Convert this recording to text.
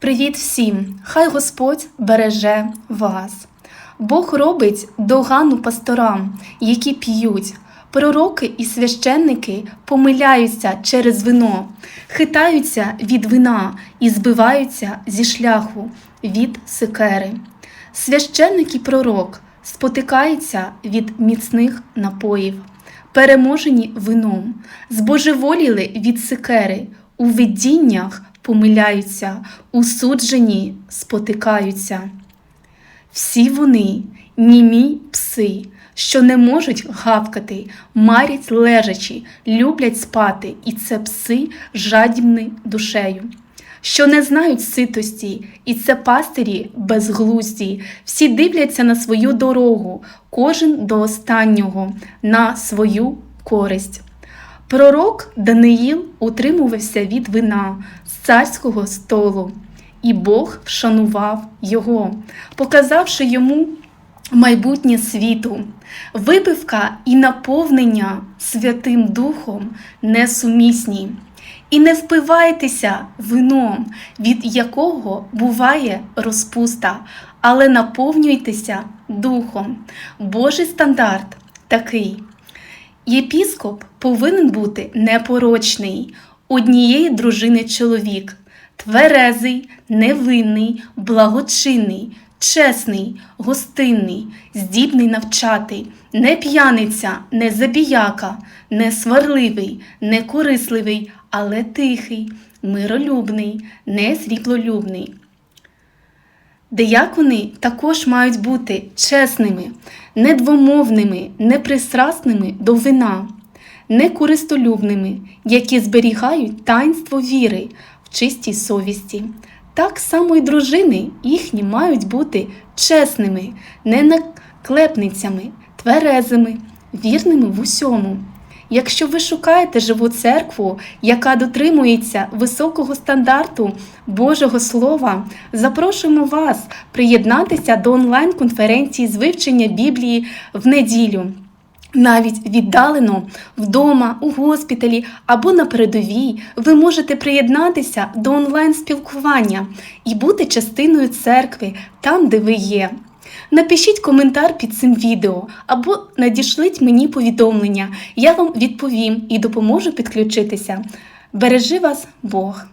Привіт всім! Хай Господь береже вас. Бог робить догану пасторам, які п'ють. Пророки і священники помиляються через вино, хитаються від вина і збиваються зі шляху від секери. Священник і пророк спотикаються від міцних напоїв, переможені вином, збожеволіли від секери, у видіннях помиляються, у судженні спотикаються. Всі вони німі пси, що не можуть гавкати, марять лежачі, люблять спати, і це пси жадібні душею, що не знають ситості, і це пастирі безглузді, всі дивляться на свою дорогу, кожен до останнього, на свою користь. Пророк Даниїл утримувався від вина царського столу, і Бог вшанував його, показавши йому майбутнє світу. Випивка і наповнення Святим Духом несумісні. І не впивайтеся вином, від якого буває розпуста, але наповнюйтеся духом. Божий стандарт такий. Єпіскоп повинен бути непорочний, однієї дружини чоловік, тверезий, невинний, благочинний, чесний, гостинний, здібний навчати, не п'яниця, не забіяка, не сварливий, не корисливий, але тихий, миролюбний, не сріблолюбний. Деякони також мають бути чесними, недвомовними, непристрасними до вина, некористолюбними, які зберігають таїнство віри в чистій совісті. Так само й дружини їхні мають бути чесними, не наклепницями, тверезими, вірними в усьому. Якщо ви шукаєте живу церкву, яка дотримується високого стандарту Божого Слова, запрошуємо вас приєднатися до онлайн-конференції з вивчення Біблії в неділю. Навіть віддалено вдома, у госпіталі або на передовій ви можете приєднатися до онлайн-спілкування і бути частиною церкви там, де ви є. Напишіть коментар під цим відео або надішліть мені повідомлення. Я вам відповім і допоможу підключитися. Бережи вас Бог!